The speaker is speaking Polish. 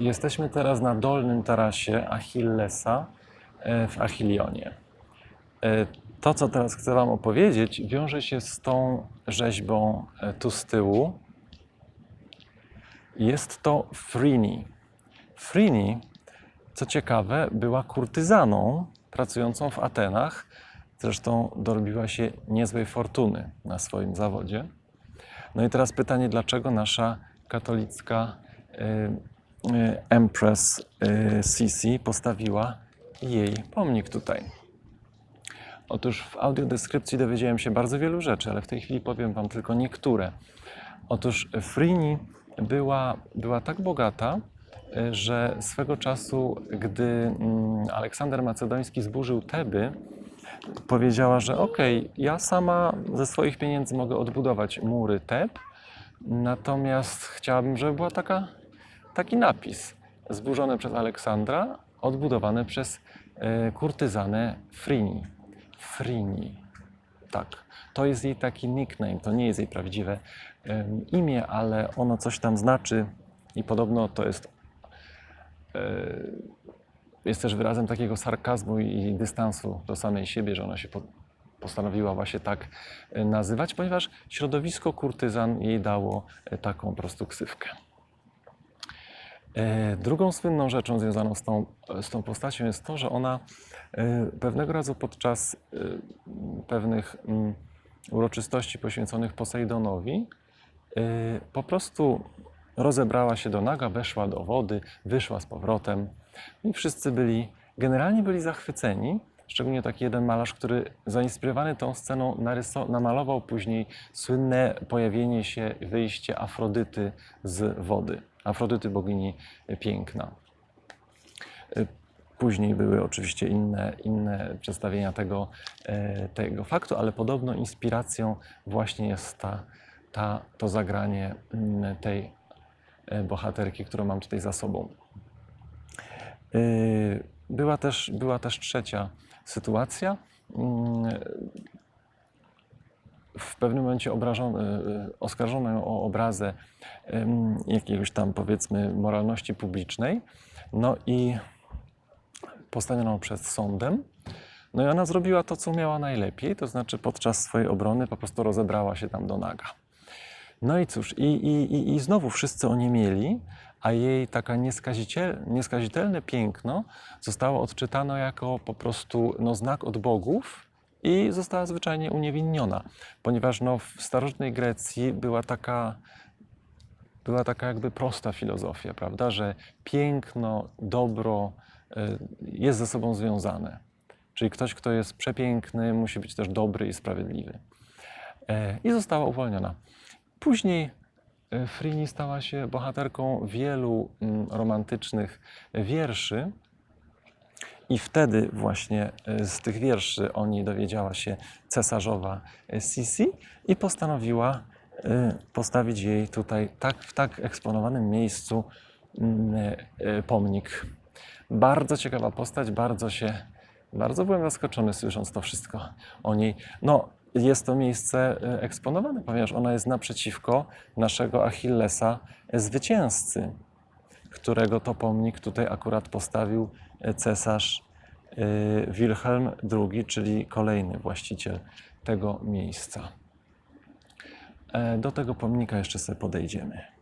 Jesteśmy teraz na dolnym tarasie Achillesa e, w Achilionie. E, To, co teraz chcę Wam opowiedzieć, wiąże się z tą rzeźbą e, tu z tyłu. Jest to Frini. Frini, co ciekawe, była kurtyzaną pracującą w Atenach. Zresztą dorobiła się niezłej fortuny na swoim zawodzie. No i teraz pytanie, dlaczego nasza katolicka Empress y, Sisi postawiła jej pomnik tutaj? Otóż w audiodeskrypcji dowiedziałem się bardzo wielu rzeczy, ale w tej chwili powiem Wam tylko niektóre. Otóż Frini była, była tak bogata, y, że swego czasu, gdy mm, Aleksander Macedoński zburzył Teby, powiedziała, że okej, ja sama ze swoich pieniędzy mogę odbudować mury Teb, natomiast chciałabym, żeby była taka, taki napis. Zburzone przez Aleksandra, odbudowane przez e, kurtyzanę Frini. Frini. Tak. To jest jej taki nickname, to nie jest jej prawdziwe imię, ale ono coś tam znaczy i podobno to jest e, jest też wyrazem takiego sarkazmu i dystansu do samej siebie, że ona się po, postanowiła właśnie tak e, nazywać, ponieważ środowisko kurtyzan jej dało taką prostą ksywkę. E, Drugą słynną rzeczą związaną z tą, z tą postacią jest to, że ona e, pewnego razu podczas e, pewnych mm, uroczystości poświęconych Posejdonowi po prostu rozebrała się do naga, weszła do wody, wyszła z powrotem i wszyscy byli, generalnie byli zachwyceni, szczególnie taki jeden malarz, który zainspirowany tą sceną namalował później słynne pojawienie się, wyjście Afrodyty z wody. Afrodyty bogini piękna. Y, Później były oczywiście inne, inne przedstawienia tego, e, tego faktu, ale podobno inspiracją właśnie jest ta, ta, to zagranie mm, tej e, bohaterki, którą mam tutaj za sobą. Y, Była też, była też trzecia sytuacja. W pewnym momencie obrażono, y, oskarżono ją o obrazę jakiegoś tam powiedzmy moralności publicznej. No i postawioną przed sądem. No i ona zrobiła to, co umiała najlepiej, to znaczy podczas swojej obrony po prostu rozebrała się tam do naga. No i cóż, i, i, i, i znowu wszyscy oniemieli, a jej taka nieskazitelne piękno zostało odczytane jako po prostu no, znak od bogów i została zwyczajnie uniewinniona, ponieważ no, w starożytnej Grecji była taka, była taka jakby prosta filozofia, prawda, że piękno, dobro y, jest ze sobą związane. Czyli ktoś, kto jest przepiękny, musi być też dobry i sprawiedliwy. E, I została uwolniona. Później e, Frini stała się bohaterką wielu mm, romantycznych wierszy. I wtedy właśnie e, z tych wierszy o niej dowiedziała się cesarzowa e, Sisi i postanowiła e, postawić jej tutaj tak, w tak eksponowanym miejscu mm, pomnik. Bardzo ciekawa postać, bardzo się, bardzo byłem zaskoczony słysząc to wszystko o niej. No, jest to miejsce eksponowane, ponieważ ona jest naprzeciwko naszego Achillesa zwycięzcy, którego to pomnik tutaj akurat postawił cesarz e, Wilhelm II, czyli kolejny właściciel tego miejsca. E, Do tego pomnika jeszcze sobie podejdziemy.